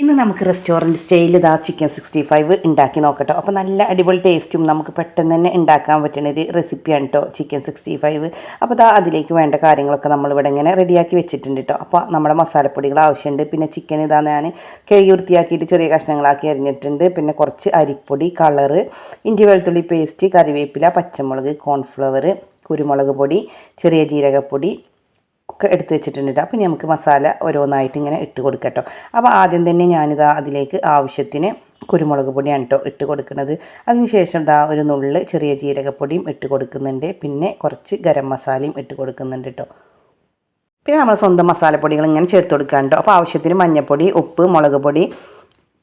ഇന്ന് നമുക്ക് റെസ്റ്റോറന്റ് സ്റ്റൈലിൽ ഇതാ ചിക്കൻ സിക്സ്റ്റി ഫൈവ് ഉണ്ടാക്കി നോക്കട്ടോ. അപ്പോൾ നല്ല അടിപൊളി ടേസ്റ്റും നമുക്ക് പെട്ടെന്ന് തന്നെ ഉണ്ടാക്കാൻ പറ്റുന്ന ഒരു റെസിപ്പിയാണ് കേട്ടോ ചിക്കൻ സിക്സ്റ്റി ഫൈവ് അപ്പോൾ ഇതാ അതിലേക്ക് വേണ്ട കാര്യങ്ങളൊക്കെ നമ്മളിവിടെ ഇങ്ങനെ റെഡിയാക്കി വെച്ചിട്ടുണ്ട് കേട്ടോ അപ്പോൾ നമ്മുടെ മസാലപ്പൊടികൾ ആവശ്യമുണ്ട് പിന്നെ ചിക്കൻ ഇതാ ഞാൻ കഴുകി വൃത്തിയാക്കിയിട്ട് ചെറിയ കഷ്ണങ്ങളാക്കി അരിഞ്ഞിട്ടുണ്ട്. പിന്നെ കുറച്ച് അരിപ്പൊടി കളറ് ഇഞ്ചി വെളുത്തുള്ളി പേസ്റ്റ് കറിവേപ്പില പച്ചമുളക് കോൺഫ്ലവർ കുരുമുളക് പൊടി ചെറിയ ജീരകപ്പൊടി ഒക്കെ എടുത്ത് വെച്ചിട്ടുണ്ട് അപ്പോൾ നമുക്ക് മസാല ഓരോന്നായിട്ട് ഇങ്ങനെ ഇട്ട് കൊടുക്കട്ടോ. അപ്പോൾ ആദ്യം തന്നെ ഞാനിതാ അതിലേക്ക് ആവശ്യത്തിന് കുരുമുളക് പൊടിയാണ് കേട്ടോ ഇട്ട് കൊടുക്കുന്നത്. അതിനുശേഷം ദാ ഒരു നുള്ള് ചെറിയ ജീരകപ്പൊടിയും ഇട്ട് കൊടുക്കുന്നുണ്ട്. പിന്നെ കുറച്ച് ഗരം മസാലയും ഇട്ട് കൊടുക്കുന്നുണ്ട് കേട്ടോ. പിന്നെ നമ്മൾ സ്വന്തം മസാലപ്പൊടികൾ ഇങ്ങനെ ചേർത്ത് കൊടുക്കാനുണ്ടോ. അപ്പോൾ ആവശ്യത്തിന് മഞ്ഞൾപ്പൊടി ഉപ്പ് മുളക് പൊടി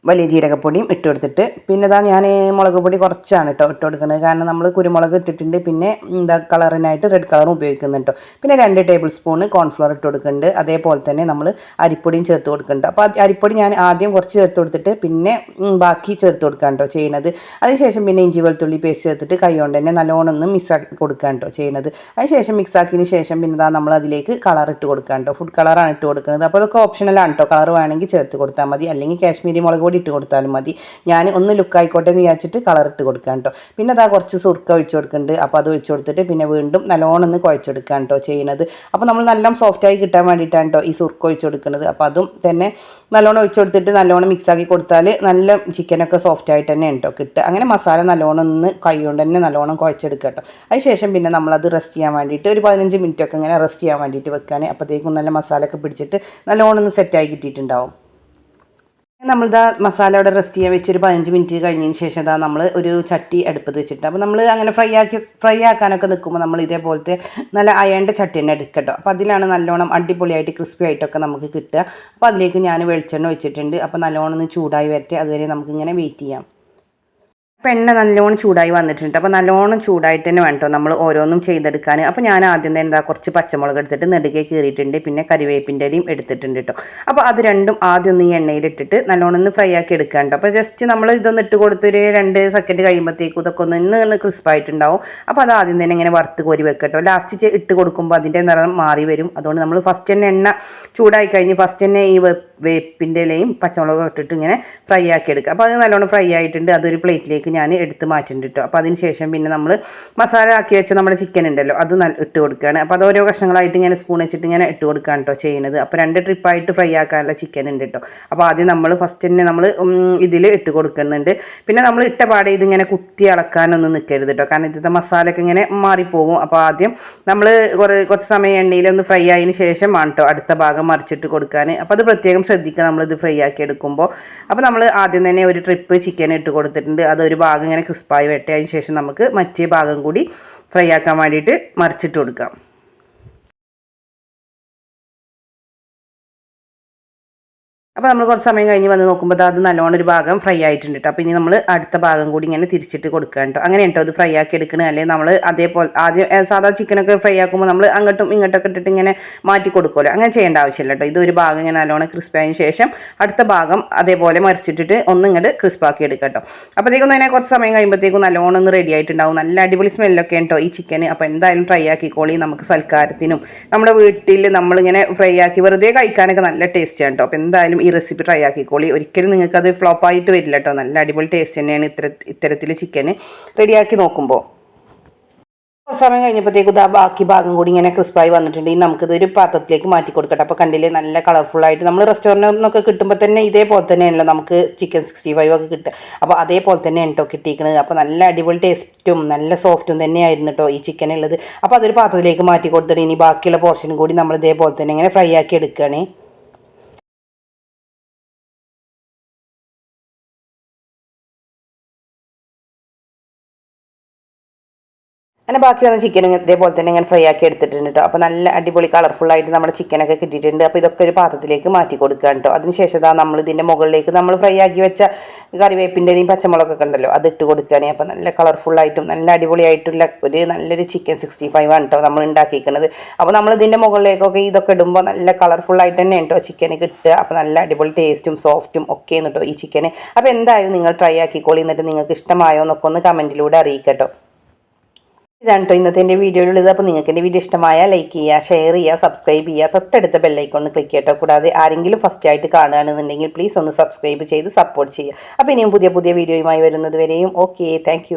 വലിയ ജീരകപ്പൊടിയും ഇട്ട് കൊടുത്തിട്ട് പിന്നെ ഇതാ ഞാൻ മുളക് പൊടി കുറച്ചാണ് കേട്ടോ ഇട്ട് കൊടുക്കുന്നത് കാരണം നമ്മൾ കുരുമുളക് ഇട്ടിട്ടുണ്ട്. പിന്നെ എന്താ കളറിനായിട്ട് റെഡ് കളറും ഉപയോഗിക്കുന്നുണ്ട് പിന്നെ രണ്ട് ടേബിൾ സ്പൂൺ കോൺഫ്ലോർ ഇട്ട് കൊടുക്കുന്നുണ്ട്. അതേപോലെ തന്നെ നമ്മൾ അരിപ്പൊടിയും ചേർത്ത് കൊടുക്കുന്നുണ്ട്. അപ്പോൾ അരിപ്പൊടി ഞാൻ ആദ്യം കുറച്ച് ചേർത്ത് കൊടുത്തിട്ട് പിന്നെ ബാക്കി ചേർത്ത് കൊടുക്കാൻ കേട്ടോ ചെയ്യുന്നത്. അതിനുശേഷം പിന്നെ ഇഞ്ചി വെളുത്തുള്ളി പേസ്റ്റ് ചേർത്തിട്ട് കൈ കൊണ്ട് തന്നെ നല്ലോണം ഒന്ന് മിക്സാക്കി കൊടുക്കാൻ കേട്ടോ ചെയ്യുന്നത്. അതിനുശേഷം മിക്സാക്കിയതിന് ശേഷം പിന്നെ ഇതാ നമ്മൾ അതിലേക്ക് കളർ ഇട്ട് കൊടുക്കാൻ കേട്ടോ ഫുഡ് കളറാണ് ഇട്ട് കൊടുക്കുന്നത്. അപ്പോൾ അതൊക്കെ ഓപ്ഷണലാണ് കേട്ടോ കളർ വേണമെങ്കിൽ ചേർത്ത് കൊടുത്താൽ മതി. അല്ലെങ്കിൽ കാശ്മീരി മുളക് പൊടി ഇട്ട് കൊടുത്താലും മതി. ഞാൻ ഒന്ന് ലുക്ക് ആയിക്കോട്ടെ എന്ന് വിചാരിച്ചിട്ട് കളർ ഇട്ട് കൊടുക്കാം കേട്ടോ പിന്നെ അതാ കുറച്ച് സുർക്ക ഒഴിച്ച് കൊടുക്കുന്നുണ്ട് അപ്പോൾ അത് ഒഴിച്ച് കൊടുത്തിട്ട് പിന്നെ വീണ്ടും നല്ലോണം ഒന്ന് കുഴച്ചെടുക്കാം കേട്ടോ ചെയ്യുന്നത് അപ്പോൾ നമ്മൾ നല്ലോണം സോഫ്റ്റായി കിട്ടാൻ വേണ്ടിയിട്ടാണ് കേട്ടോ ഈ സുർക്ക ഒഴിച്ച് കൊടുക്കുന്നത് അപ്പോൾ അതും തന്നെ നല്ലോണം ഒഴിച്ച് കൊടുത്തിട്ട് നല്ലോണം മിക്സ് ആക്കി കൊടുത്താൽ നല്ല ചിക്കനൊക്കെ സോഫ്റ്റ് ആയിട്ട് തന്നെ ഉണ്ടോ കിട്ടുക. അങ്ങനെ മസാല നല്ലോണം ഒന്ന് കൈ കൊണ്ട് തന്നെ നല്ലോണം കുഴച്ചെടുക്കുക കേട്ടോ അതിനുശേഷം പിന്നെ നമ്മളത് റെസ്റ്റ് ചെയ്യാൻ വേണ്ടിയിട്ട് ഒരു പതിനഞ്ച് മിനിറ്റൊക്കെ ഇങ്ങനെ റെസ്റ്റ് ചെയ്യാൻ വേണ്ടിയിട്ട് വെക്കാൻ അപ്പോഴത്തേക്കും നല്ല മസാല ഒക്കെ പിടിച്ചിട്ട് നല്ലോണം ഒന്ന് സെറ്റായി കിട്ടിയിട്ടുണ്ടാവും. നമ്മളിതാ മസാല അവിടെ റെസ്റ്റ് ചെയ്യാൻ വെച്ചൊരു പതിനഞ്ച് മിനിറ്റ് കഴിഞ്ഞതിന് ശേഷം ഇതാ നമ്മൾ ഒരു ചട്ടി അടുപ്പത്ത് വെച്ചിട്ട്. അപ്പോൾ നമ്മൾ അങ്ങനെ ഫ്രൈ ആക്കി ഫ്രൈ ആക്കാനൊക്കെ നിൽക്കുമ്പോൾ നമ്മൾ ഇതേപോലത്തെ നല്ല അയണ്ട ചട്ടി തന്നെ എടുക്കട്ടോ. അപ്പോൾ അതിലാണ് നല്ലോണം അടിപൊളിയായിട്ട് ക്രിസ്പി ആയിട്ടൊക്കെ നമുക്ക് കിട്ടുക. അപ്പോൾ അതിലേക്ക് ഞാൻ വെളിച്ചെണ്ണ വെച്ചിട്ടുണ്ട് അപ്പോൾ നല്ലോണം ഒന്ന് ചൂടായി വരട്ടെ. അതുവരെ നമുക്കിങ്ങനെ വെയിറ്റ് ചെയ്യാം. അപ്പോൾ എണ്ണ നല്ലോണം ചൂടായി വന്നിട്ടുണ്ട്. അപ്പോൾ നല്ലോണം ചൂടായിട്ട് തന്നെ വേണം കേട്ടോ നമ്മൾ ഓരോന്നും ചെയ്തെടുക്കാൻ അപ്പോൾ ഞാൻ ആദ്യം തന്നെ എന്താ കുറച്ച് പച്ചമുളക് എടുത്തിട്ട് നെടുകെ കീറിയിട്ടുണ്ട്. പിന്നെ കരിവേപ്പിന്റെ ഇലയും എടുത്തിട്ടുണ്ട് കേട്ടോ അപ്പോൾ അത് രണ്ടും ആദ്യം ഒന്ന് ഈ എണ്ണയിലിട്ടിട്ട് നല്ലോണം ഒന്ന് ഫ്രൈ ആക്കി എടുക്കാണ്ട് അപ്പോൾ ജസ്റ്റ് നമ്മൾ ഇതൊന്ന് ഇട്ട് കൊടുത്തൊരു രണ്ട് സെക്കൻഡ് കഴിയുമ്പോഴത്തേക്കും ഇതൊക്കെ ഒന്ന് ഇന്ന് ക്രിസ്പായിട്ടുണ്ടാവും അപ്പോൾ അത് ആദ്യം തന്നെ ഇങ്ങനെ വറുത്ത് കോരി വെക്കട്ടോ ലാസ്റ്റ് ഇട്ട് കൊടുക്കുമ്പോൾ അതിന്റെ നിറം മാറി വരും. അതുകൊണ്ട് നമ്മൾ ഫസ്റ്റ് തന്നെ എണ്ണ ചൂടായി കഴിഞ്ഞ് ഫസ്റ്റ് തന്നെ ഈ വെ- വേപ്പിന്റെ ഇലയും പച്ചമുളകും ഇട്ടിട്ട് ഇങ്ങനെ ഫ്രൈ ആക്കി എടുക്കുക. അപ്പോൾ അത് നല്ലോണം ഫ്രൈ ആയിട്ടുണ്ട്. അതൊരു പ്ലേറ്റിലേക്ക് ഞാൻ എടുത്ത് മാറ്റിയിട്ടുണ്ട് അപ്പോൾ അതിന് ശേഷം പിന്നെ നമ്മൾ മസാല ആക്കി വെച്ച നമ്മുടെ ചിക്കൻ ഉണ്ടല്ലോ അത് ഇട്ട് കൊടുക്കുകയാണ്. അപ്പോൾ അത് ഓരോ കഷ്ണങ്ങളായിട്ട് ഇങ്ങനെ സ്പൂൺ വെച്ചിട്ട് ഇങ്ങനെ ഇട്ട് കൊടുക്കുകയാണ് കേട്ടോ ചെയ്യുന്നത്. അപ്പോൾ രണ്ട് ട്രിപ്പായിട്ട് ഫ്രൈ ആക്കാനുള്ള ചിക്കൻ ഉണ്ട് കേട്ടോ. അപ്പോൾ ആദ്യം നമ്മൾ ഫസ്റ്റ് തന്നെ നമ്മൾ ഇതിൽ ഇട്ട് കൊടുക്കുന്നുണ്ട്. പിന്നെ നമ്മൾ ഇട്ട പാടെ ഇതിങ്ങനെ കുത്തി അളക്കാനൊന്നും നിൽക്കരുത് കേട്ടോ. കാരണം ഇതിന്റെ മസാലയൊക്കെ ഇങ്ങനെ മാറിപ്പോകും. അപ്പോൾ ആദ്യം നമ്മൾ കുറേ കുറച്ച് സമയം എണ്ണയിലൊന്ന് ഫ്രൈ ആയതിന് ശേഷമാണ് കേട്ടോ അടുത്ത ഭാഗം മറിച്ചിട്ട് കൊടുക്കാൻ. അപ്പോൾ അത് പ്രത്യേകം ശ്രദ്ധിക്കുക. നമ്മളിത് ഫ്രൈ ആക്കി എടുക്കുമ്പോൾ. അപ്പോൾ നമ്മൾ ആദ്യം തന്നെ ഒരു ട്രിപ്പ് ചിക്കൻ ഇട്ട് കൊടുത്തിട്ടുണ്ട്. അതൊരു ഭാഗം ഇങ്ങനെ ക്രിസ്പായി വെട്ടിയതിന് ശേഷം നമുക്ക് മറ്റേ ഭാഗം കൂടി ഫ്രൈ ആക്കാൻ വേണ്ടിയിട്ട് മറിച്ചിട്ട് കൊടുക്കാം. അപ്പോൾ നമ്മൾ കുറച്ച് സമയം കഴിഞ്ഞ് വന്ന് നോക്കുമ്പോൾ അത് നല്ലോണം ഒരു ഭാഗം ഫ്രൈ ആയിട്ടുണ്ട് കേട്ടോ അപ്പോൾ ഇനി നമ്മൾ അടുത്ത ഭാഗം കൂടി ഇങ്ങനെ തിരിച്ചിട്ട് കൊടുക്കുക കേട്ടോ അങ്ങനെ കേട്ടോ അത് ഫ്രൈ ആക്കി എടുക്കണേ. അല്ലെങ്കിൽ നമ്മൾ അതേപോലെ ആദ്യം സാധാ ചിക്കനൊക്കെ ഫ്രൈ ആക്കുമ്പോൾ നമ്മൾ അങ്ങോട്ടും ഇങ്ങോട്ടൊക്കെ ഇട്ടിട്ട് ഇങ്ങനെ മാറ്റി കൊടുക്കുമല്ലോ അങ്ങനെ ചെയ്യേണ്ട ആവശ്യമില്ല കേട്ടോ ഇതൊരു ഭാഗം ഇങ്ങനെ നല്ലോണം ക്രിസ്പ് ആയതിനു ശേഷം അടുത്ത ഭാഗം അതേപോലെ മറിച്ചിട്ടിട്ട് ഒന്ന് ഇങ്ങോട്ട് ക്രിസ്പാക്കി എടുക്കുക കേട്ടോ അപ്പോഴത്തേക്കും തന്നെ കുറച്ച് സമയം കഴിയുമ്പോഴത്തേക്കും നല്ലോണം ഒന്ന് റെഡി ആയിട്ടുണ്ടാവും. നല്ല അടിപൊളി സ്മെല്ലൊക്കെ കേട്ടോ ഈ ചിക്കന് അപ്പോൾ എന്തായാലും ഫ്രൈ ആക്കിക്കോളി നമുക്ക് സൽക്കാരത്തിനും. നമ്മുടെ വീട്ടിൽ നമ്മളിങ്ങനെ ഫ്രൈ ആക്കി വെറുതെ കഴിക്കാനൊക്കെ നല്ല ടേസ്റ്റാണ് കേട്ടോ അപ്പോൾ എന്തായാലും ഈ റെസിപ്പി ട്രൈ ആക്കിക്കോളി. ഒരിക്കലും നിങ്ങൾക്കത് ഫ്ലോപ്പായിട്ട് വരില്ല കേട്ടോ നല്ല അടിപൊളി ടേസ്റ്റ് തന്നെയാണ് ഇത്തര ഇത്തരത്തിൽ ചിക്കൻ റെഡിയാക്കി നോക്കുമ്പോൾ കുറച്ച് സമയം കഴിഞ്ഞപ്പോഴത്തേക്കും ഇതാ ബാക്കി ഭാഗം കൂടി ഇങ്ങനെ ക്രിസ്പായി വന്നിട്ടുണ്ട്. ഇനി നമുക്കിത് ഒരു പാത്രത്തിലേക്ക് മാറ്റി കൊടുക്കട്ടെ. അപ്പോൾ കണ്ടില്ലേ നല്ല കളർഫുൾ ആയിട്ട് നമ്മൾ റെസ്റ്റോറന്റിൽ നിന്നൊക്കെ കിട്ടുമ്പോൾ തന്നെ ഇതേപോലെ തന്നെയാണല്ലോ നമുക്ക് ചിക്കൻ സിക്സ്റ്റി ഫൈവ് ഒക്കെ കിട്ടുക. അപ്പോൾ അതേപോലെ തന്നെയാണ് കേട്ടോ കിട്ടിയിരിക്കുന്നത് അപ്പോൾ നല്ല അടിപൊളി ടേസ്റ്റും നല്ല സോഫ്റ്റും തന്നെയായിരുന്നു കേട്ടോ ഈ ചിക്കൻ ഉള്ളത് അപ്പോൾ അതൊരു പാത്രത്തിലേക്ക് മാറ്റി കൊടുത്തിട്ട് ഇനി ബാക്കിയുള്ള പോർഷനും കൂടി നമ്മൾ ഇതേപോലെ തന്നെ ഇങ്ങനെ ഫ്രൈ ആക്കി എടുക്കുകയാണ്. അങ്ങനെ ബാക്കി വന്ന ചിക്കൻ ഇതേപോലെ തന്നെ ഇങ്ങനെ ഫ്രൈ ആക്കി എടുത്തിട്ടുണ്ട് കേട്ടോ അപ്പോൾ നല്ല അടിപൊളി കളർഫുൾ ആയിട്ട് നമ്മുടെ ചിക്കനൊക്കെ കിട്ടിയിട്ടുണ്ട്. അപ്പോൾ ഇതൊക്കെ ഒരു പാത്രത്തിലേക്ക് മാറ്റി കൊടുക്കുക കേട്ടോ അതിനുശേഷം ഇതാ നമ്മൾ ഇതിന്റെ മുകളിലേക്ക് നമ്മൾ ഫ്രൈ ആക്കി വെച്ച കറിവേപ്പിന്റെയും പച്ചമുളകൊക്കെ ഉണ്ടല്ലോ അത് ഇട്ട് കൊടുക്കുകയാണെങ്കിൽ അപ്പോൾ നല്ല കളർഫുള്ളായിട്ടും നല്ല അടിപൊളിയായിട്ടുള്ള ഒരു നല്ലൊരു ചിക്കൻ സിക്സ്റ്റി ഫൈവ് ആണ് കേട്ടോ നമ്മൾ ഉണ്ടാക്കിയിരിക്കുന്നത് അപ്പോൾ നമ്മൾ ഇതിന്റെ മുകളിലേക്കൊക്കെ ഇതൊക്കെ ഇടുമ്പോൾ നല്ല കളർഫുള്ളായിട്ട് തന്നെ കേട്ടോ ചിക്കൻ കിട്ടുക. അപ്പോൾ നല്ല അടിപൊളി ടേസ്റ്റും സോഫ്റ്റും ഒക്കെ കേട്ടോ ഈ ചിക്കന് അപ്പോൾ എന്തായാലും നിങ്ങൾ ട്രൈ ആക്കിക്കോളി. എന്നിട്ട് നിങ്ങൾക്ക് ഇഷ്ടമായോ എന്നൊക്കെ ഒന്ന് കമന്റിലൂടെ അറിയിക്കട്ടോ ഇതാണ് കേട്ടോ ഇന്നത്തെ എന്റെ വീഡിയോയിലുള്ളത്. അപ്പോൾ നിങ്ങൾക്ക് എന്റെ വീഡിയോ ഇഷ്ടമായ ലൈക്ക് ചെയ്യുക ഷെയർ ചെയ്യുക സബ്സ്ക്രൈബ് ചെയ്യുക തൊട്ടടുത്ത ബെല്ലൈക്കൺ ക്ലിക്ക് ചെയ്യട്ടോ. കൂടാതെ ആരെങ്കിലും ഫസ്റ്റ് ആയിട്ട് കാണുകയാണെന്നുണ്ടെങ്കിൽ പ്ലീസ് ഒന്ന് സബ്സ്ക്രൈബ് ചെയ്ത് സപ്പോർട്ട് ചെയ്യുക അപ്പോൾ ഇനിയും പുതിയ പുതിയ വീഡിയോയുമായി വരുന്നത് വരെയും ഓക്കെ താങ്ക്